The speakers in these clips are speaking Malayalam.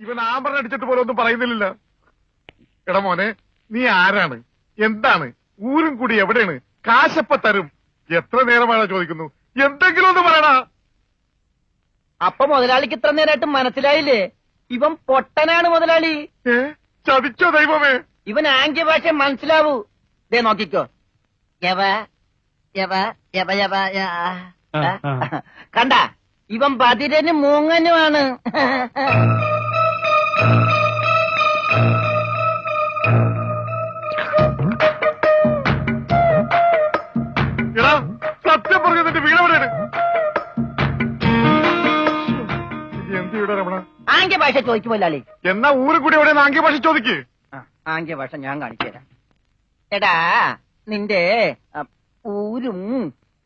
ഇവൻ ആമ്പറിനെ അടിച്ചിട്ട് പോലെ ഒന്നും പറയുന്നില്ല എടാ മോനെ നീ ആരാണ്? എന്താണ്? ഊരും കൂടി എവിടെയാണ്? കാശപ്പ തരും. എത്ര നേരമാണ് ചോദിക്കുന്നു? എന്തെങ്കിലും ഒന്ന് പറയണ അപ്പൊ മുതലാളിക്ക് ഇത്ര നേരമായിട്ട് മനസ്സിലായില്ലേ? ഇവൻ പൊട്ടനാണ് മുതലാളി. ഏ? ചതിച്ചോ ദൈവമേ? ഇവൻ ആംഗ്യ ഭാഷ മനസ്സിലാവൂ. ദേ നോക്കിക്കോ. യവ യവ യവ യവ യ- ആ, ആ. കണ്ട ഇവൻ പതിരനും മൂങ്ങനുമാണ്. എന്ത് രമണ? ആംഗ്യ ഭാഷ ചോദിക്കും മുതലാളി. എന്നാ ഊര് കൂടി എവിടെ ആംഗ്യ ഭാഷ ചോദിക്ക്. ആംഗ്യ ഭാഷ ഞാൻ കാണിച്ചു തരാം. എടാ നിന്റെ ഊരും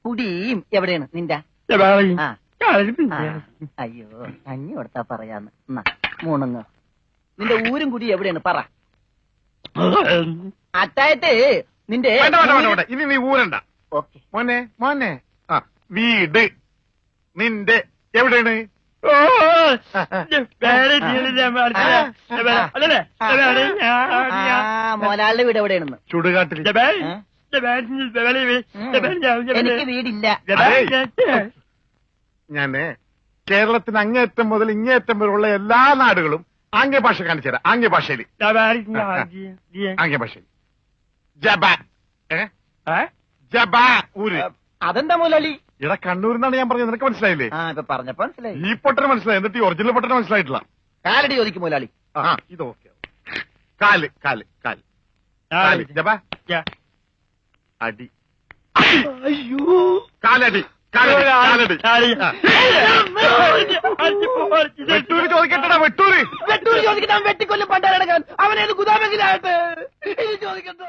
കുടിയും എവിടെയാണ്? നിന്റെ? അയ്യോ കഞ്ഞി കൊടുത്താ പറയാന്ന്. എന്നാ നിന്റെ ഊരും കുടി എവിടെയാണ്? പറ. അത്തായത് നിന്റെ ഇനി നീ ഊരണ്ട. മോനെ മോനെ. വീട്. നിന്റെ എവിടെയാണ്? മോലാളിന്റെ വീട് എവിടെയാണെന്ന്? ചുടുകാട്ടിൽ. എനിക്ക് വീടില്ല. ഞാൻ കേരളത്തിന് അങ്ങേയറ്റം മുതൽ ഇങ്ങേയറ്റം വരെയുള്ള എല്ലാ നാടുകളും ആംഗ്യ ഭാഷ കാണിച്ചു തരാം ആംഗ്യ ഭാഷയിൽ ആംഗ്യ ഭാഷയിൽ ജബ. ഏ? ജബ ഊര്. അതെന്താ മോലാളി ഇവിടെ കണ്ണൂരിൽ നിന്നാണ് ഞാൻ പറഞ്ഞത്. നിനക്ക് മനസ്സിലായില്ലേ? ആ ഇപ്പൊ പറഞ്ഞപ്പോ മനസ്സിലായി. ഈ പൊട്ടന് മനസ്സിലായി. എന്നിട്ട് ഈ ഒറിജിനൽ പൊട്ടന് മനസ്സിലായിട്ടില്ല. കാലടി ചോദിക്കും മുതലാളി. ആ ഇത് ഓക്കെ കാൽ കാൽ കാൽ. കാൽ ജബ അടി. കാലടി കാലടി കാലടി. വെട്ടൂര് ചോദിക്കട്ടടാ വെട്ടൂര് വെട്ടൂർ ചോദിക്കുന്ന വെട്ടിക്കൊല്ലും പണ്ടാരടക്കാൻ അവനേത് ഗുദാമെങ്കിലായിട്ട് ചോദിക്കട്ടെ ചോദിക്കട്ടോ.